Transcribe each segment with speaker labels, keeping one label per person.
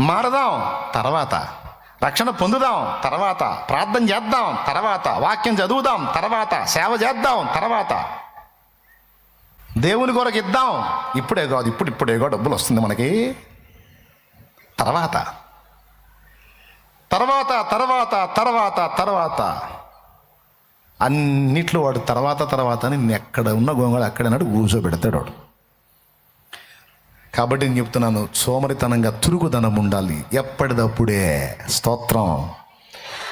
Speaker 1: మారదాం తర్వాత. రక్షణ పొందుదాం తర్వాత. ప్రార్థన చేద్దాం తర్వాత. వాక్యం చదువుదాం తర్వాత. సేవ చేద్దాం తర్వాత. దేవుని కొరకు ఇద్దాం. ఇప్పుడే కాదు ఇప్పుడు ఇప్పుడే కాదు. డబ్బులు వస్తుంది మనకి. తర్వాత. తర్వాత తర్వాత తర్వాత తర్వాత. అన్నిట్లో వాడు తర్వాత తర్వాత అని నేను ఎక్కడ ఉన్న గోంగళ అక్కడ అన్నాడు కూర్చోబెడతాడు వాడు. కాబట్టి నేను చెప్తున్నాను సోమరితనంగా తురుగుదనం ఉండాలి. ఎప్పటిదప్పుడే. స్తోత్రం.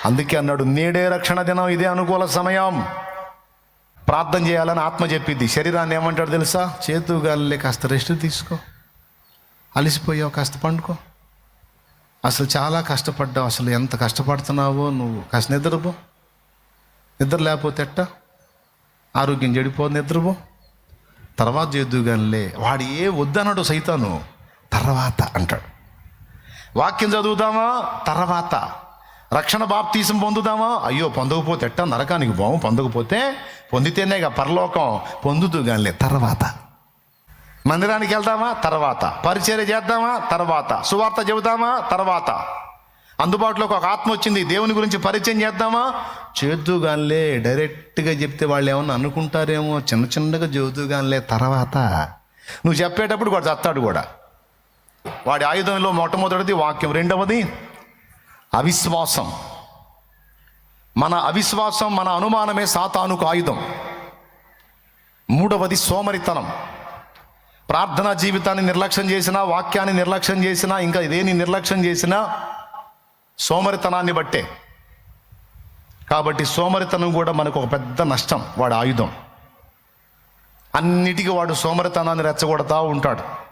Speaker 1: అందుకే అన్నాడు నేడే రక్షణ దినం ఇదే అనుకూల సమయం. ప్రార్థన చేయాలని ఆత్మ చెప్పింది. శరీరాన్ని ఏమంటాడు తెలుసా? చేతుగల్లే కాస్త రెస్ట్ తీసుకో. అలసిపోయావు కాస్త పండుకో. అసలు చాలా కష్టపడ్డావు అసలు ఎంత కష్టపడుతున్నావో నువ్వు. కాస్త నిద్రపో. నిద్ర లేకపోతే ఎట్టా? ఆరోగ్యం చెడిపో నిద్రపో. తర్వాత చేద్దు కానిలే వాడు ఏ వద్దన్నాడు సైతాను. తర్వాత అంటాడు. వాక్యం చదువుదామా తర్వాత. రక్షణ బాప్తీసం పొందుదామా అయ్యో పొందకపోతే ఎట్టా? నరకానికి పోము. పొందకపోతే పొందితేనే పరలోకం పొందుతూ కానీ తర్వాత. మందిరానికి వెళ్దామా తర్వాత. పరిచర్య చేద్దామా? తర్వాత. సువార్త చెబుదామా తర్వాత. అందుబాటులోకి ఒక ఆత్మ వచ్చింది. దేవుని గురించి పరిచయం చేద్దామా? చేద్దుగానిలే డైరెక్ట్గా చెప్తే వాళ్ళు ఏమన్నా అనుకుంటారేమో చిన్న చిన్నగా చెబుతూగానిలే తర్వాత. నువ్వు చెప్పేటప్పుడు వాడు చస్తాడు కూడా. వాడి ఆయుధంలో మొట్టమొదటిది వాక్యం. రెండవది అవిశ్వాసం. మన అవిశ్వాసం మన అనుమానమే సాతానుకు ఆయుధం. మూడవది సోమరితనం. ప్రార్థనా జీవితాన్ని నిర్లక్ష్యం చేసినా వాక్యాన్ని నిర్లక్ష్యం చేసినా ఇంకా ఇదేని నిర్లక్ష్యం చేసినా సోమరితనాన్ని బట్టే. కాబట్టి సోమరితనం కూడా మనకు ఒక పెద్ద నష్టం వాడు ఆయుధం. అన్నిటికీ వాడు సోమరితనాన్ని రెచ్చగొడతా ఉంటాడు.